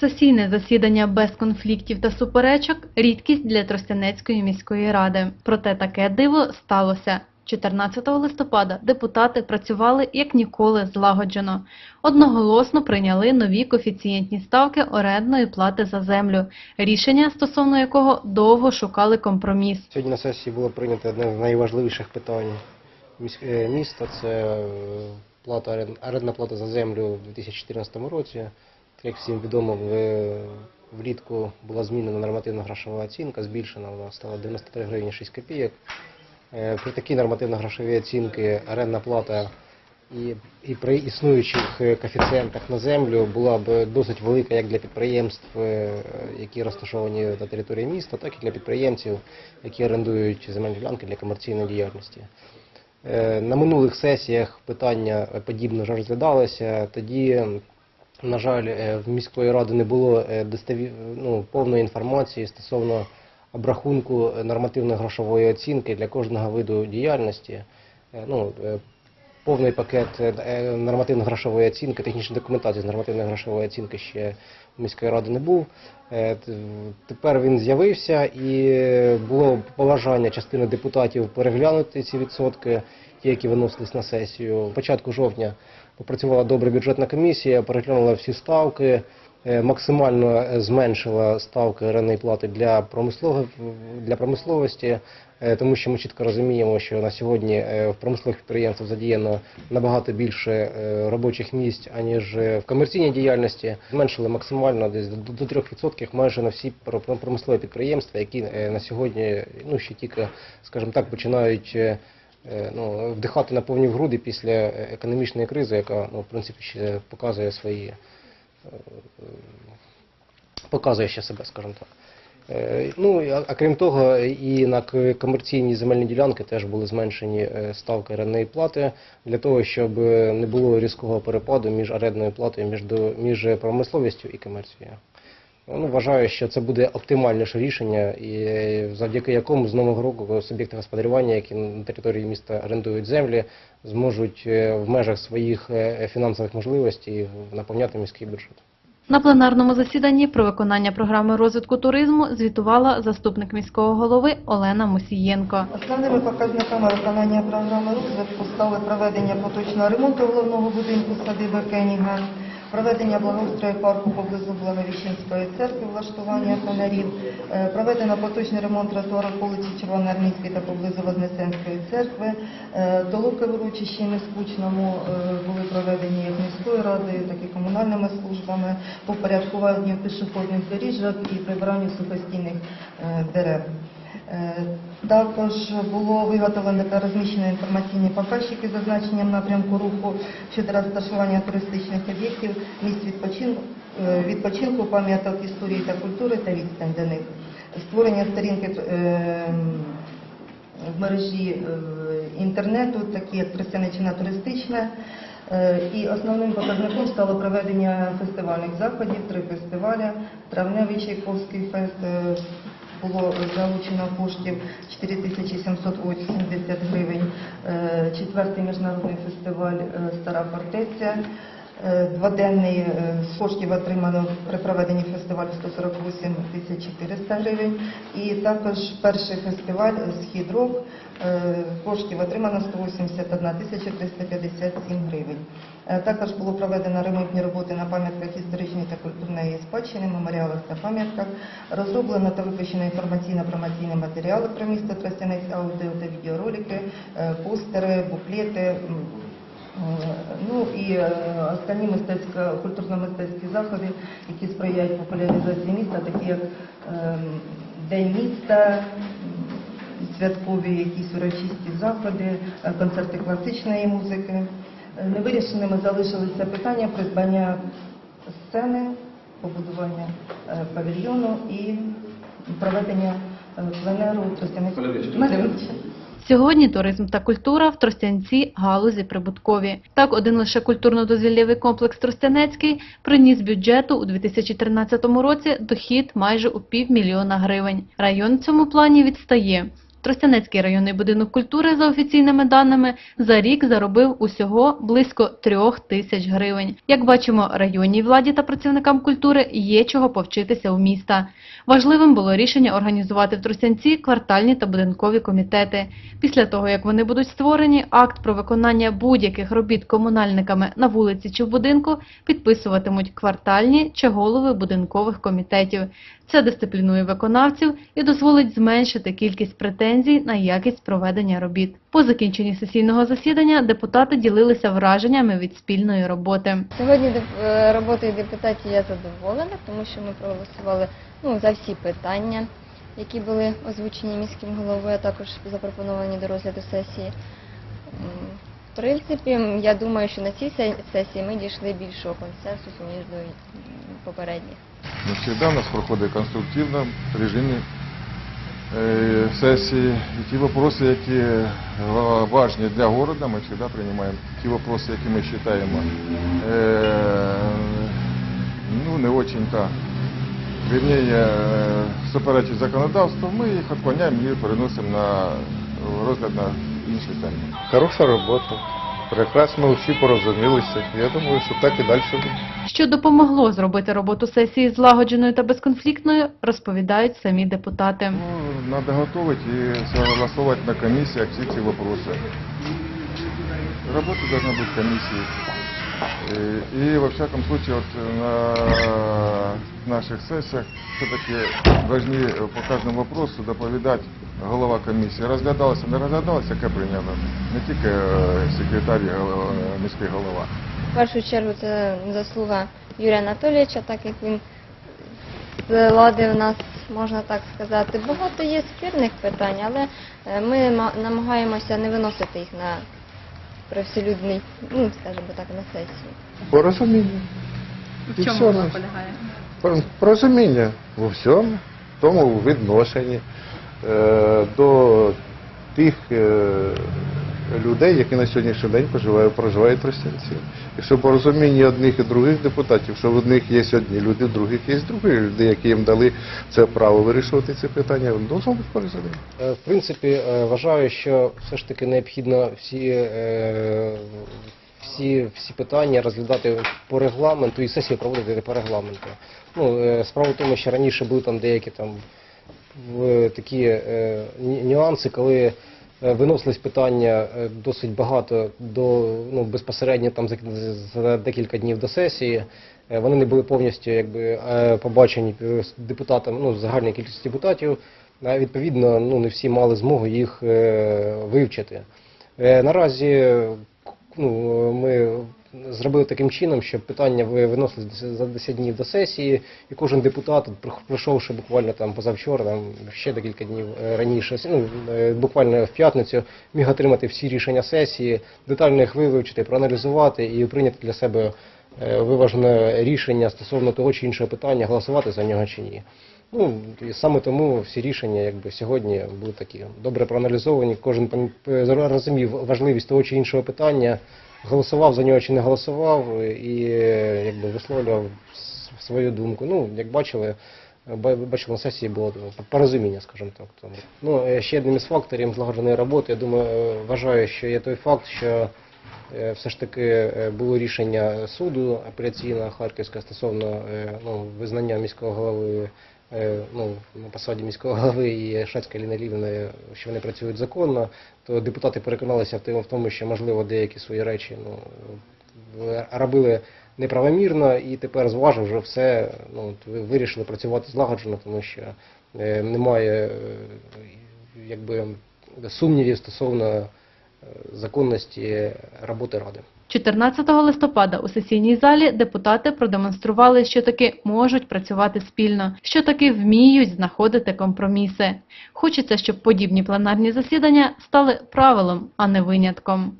Сесійне засідання без конфліктів та суперечок рідкість для Тростянецької міської ради. Проте таке диво сталося. 14 листопада депутати працювали як ніколи злагоджено. Одноголосно прийняли нові коефіцієнтні ставки орендної плати за землю, рішення стосовно якого довго шукали компроміс. Сьогодні на сесії було прийнято одне з найважливіших питань е, міста. Це е, плата, орен- орендна плата за землю в 2014 році. Як всім відомо, в- влітку була змінена нормативна грошова оцінка, збільшена вона стала 93 гривні 6 копійок. Е, При такій нормативно-грошовій оцінці орендна плата і, і при існуючих е, коефіцієнтах на землю була б досить велика як для підприємств, е, які розташовані на території міста, так і для підприємців, які орендують земельні ділянки для комерційної діяльності. На минулих сесіях питання подібно вже розглядалося. Тоді, на жаль, в міської ради не було ну, повної інформації стосовно обрахунку нормативної грошової оцінки для кожного виду діяльності. Е, Ну, е, повний пакет е, нормативно-грошової оцінки, технічної документації з нормативної грошової оцінки ще міської ради не був. Тепер він з'явився і було побажання частини депутатів переглянути ці відсотки, ті, які виносились на сесію. Початку жовтня попрацювала добре бюджетна комісія, переглянула всі ставки, максимально е, зменшила ставки орендної плати для для промисловості, е, тому що ми чітко розуміємо, що на сьогодні е, в промислових підприємствах задіяно набагато більше е, робочих місць, аніж е, в комерційній діяльності. Зменшили максимально десь до до 3% майже на всі про- про- промислові підприємства, які е, на сьогодні ну ще тільки, скажімо так, починають. е, е, Ну, вдихати на повні груди після е, економічної кризи, яка ну, в принципі ще показує свої е, показує ще себе, скажімо так. Е, Ну, а крім того, і на комерційні земельні ділянки теж були зменшені е, ставки орендної плати для того, щоб е, не було різкого перепаду між орендною платою між промисловістю і комерцією. Ну, вважаю, що це буде оптимальніше рішення, і завдяки якому з нового року суб'єкти господарювання, які на території міста орендують землі, зможуть е, в межах своїх е, фінансових можливостей наповняти міський бюджет. На пленарному засіданні про виконання програми розвитку туризму звітувала заступник міського голови Олена Мусієнко. Основними показниками виконання програми розвитку стали проведення поточного ремонту головного будинку садиби Кеніга, проведення благоустрою парку поблизу Благовіщенської церкви, влаштування фонарів, е, проведено поточний ремонт тротуару вулиці Червоноармійській та поблизу Вознесенської церкви, е, толоки в Нескучному е, були проведені як міською радою, так і комунальними службами по впорядкуванню пішохідних доріжок і прибиранню сухостійних е, дерев. Е, Також було виготовлено та розміщено інформаційні показчики з зазначенням напрямку руху щодо розташування туристичних об'єктів, місць відпочинку, е, відпочинку, пам'яток історії та культури та відстань до них. Створення сторінки е, в мережі інтернету, такі як Тростянеччина туристична. І основним показником стало проведення фестивальних заходів, три фестивалі. Травневий Чайковський фест було залучено коштів 4780 гривень. Е, Четвертий міжнародний фестиваль е, Стара фортеця. Е, Дводенний е, з коштів отримано при проведенні фестивалю 148 тисяч 400 гривень. І також перший фестиваль е, Схід Рок коштів отримано 181 тисяча 357 гривень. Також було проведено ремонтні роботи на пам'ятках історичної та культурної спадщини, меморіалах та пам'ятках. Розроблено та випущено інформаційно-промоційні матеріали про місто Тростянець, аудіо та відеоролики, постери, буклети. Е, Ну і е, останні мистецько культурно-мистецькі заходи, які сприяють популяризації міста, такі як е, День міста, святкові якісь урочисті заходи, е, концерти класичної музики. Невирішеними залишилися питання придбання сцени, побудування павільйону і проведення пленеру Тростянецького. Малевича. Сьогодні туризм та культура в Тростянці галузі прибуткові. Так, один лише культурно-дозвіллєвий комплекс Тростянецький приніс бюджету у 2013 році дохід майже у півмільйона гривень. Район в цьому плані відстає. Тростянецький районний будинок культури, за офіційними даними, за рік заробив усього близько трьох тисяч гривень. Як бачимо, районній владі та працівникам культури є чого повчитися у міста. Важливим було рішення організувати в Тростянці квартальні та будинкові комітети. Після того, як вони будуть створені, акт про виконання будь-яких робіт комунальниками на вулиці чи в будинку підписуватимуть квартальні чи голови будинкових комітетів. Це дисциплінує виконавців і дозволить зменшити кількість претензій на якість проведення робіт. По закінченні сесійного засідання депутати ділилися враженнями від спільної роботи. Сьогодні е, роботою депутатів я задоволена, тому що ми проголосували ну, за всі питання, які були озвучені міським головою, а також запропоновані до розгляду сесії. В принципі, я думаю, що на цій се- сесії ми дійшли більшого консенсусу, ніж до попередніх. Завжди у нас проходить конструктивно в режимі е, сесії. І ті вопроси, які е, важні для города, ми завжди приймаємо. Ті вопроси, які ми вважаємо е, ну, не очень-то, вернее, суперечить законодавству, ми їх відклоняємо і переносимо на розгляд на інші теми. Хороша робота. Прекрасно всі порозумілися. Я думаю, що так і далі буде. Що допомогло зробити роботу сесії злагодженою та безконфліктною, розповідають самі депутати. Ну, надо готовить и согласовывать на комиссиях все эти вопросы. Работа должна быть комиссии. Э, И, во всяком случае, вот на наших сессиях все-таки должны по каждому вопросу доповідати голова комісії. Розглядалося, не розглядалося, яке прийнято. Не тільки е, секретар і міський голова. В першу чергу це заслуга Юрія Анатолійовича, так як він зладив нас, можна так сказати. Багато є спірних питань, але е, ми намагаємося не виносити їх на привселюдний, ну, скажімо так, на сесію. Порозуміння. В чому воно полягає? Порозуміння у всьому, в тому відношенні до тих е, людей, які на сьогоднішній день проживають, проживають в Тростянці. Якщо порозуміння одних і других депутатів, що в одних є одні люди, в других є другі люди, які їм дали це право вирішувати ці питання, должно бути порозуміння. Е, В принципі, е, вважаю, що все ж таки необхідно всі, е, всі, всі питання розглядати по регламенту і сесії проводити по регламенту. Ну, е, справа в тому, що раніше були там деякі там в- такі е, нюанси, коли е, виносились питання е, досить багато до ну безпосередньо там за, декілька днів до сесії. Вони не були повністю якби побачені депутатами, ну загальній кількості депутатів. Відповідно, ну не всі мали змогу їх вивчити. Наразі ну, ми зробили таким чином, щоб питання ви- виносились за 10 днів до сесії, і кожен депутат, прийшовши буквально там позавчора, там ще декілька днів е, раніше, ну е, буквально в п'ятницю, міг отримати всі рішення сесії, детально їх вивчити, проаналізувати і прийняти для себе е, виважене рішення стосовно того чи іншого питання, голосувати за нього чи ні. Ну і саме тому всі рішення, якби сьогодні були такі добре проаналізовані. Кожен розумів важливість того чи іншого питання, голосував за нього чи не голосував, і е, якби висловлював свою думку. Ну, як бачили, е, бачили на сесії було порозуміння, скажімо так. Тому. Ну, е, ще одним із факторів злагодженої роботи, я думаю, е, вважаю, що є той факт, що е, все ж таки е, було рішення суду апеляційного Харківського стосовно е, ну, визнання міського голови е, ну, на посаді міського голови і Шацької Ліни Лівни, що вони працюють законно, то депутати переконалися в тому- в тому, що можливо деякі свої речі ну, в- робили неправомірно, і тепер зваживши все, ну, вирішили працювати злагоджено, тому що е, немає е, якби сумнівів стосовно е, законності роботи ради. 14 листопада у сесійній залі депутати продемонстрували, що таки можуть працювати спільно, що таки вміють знаходити компроміси. Хочеться, щоб подібні пленарні засідання стали правилом, а не винятком.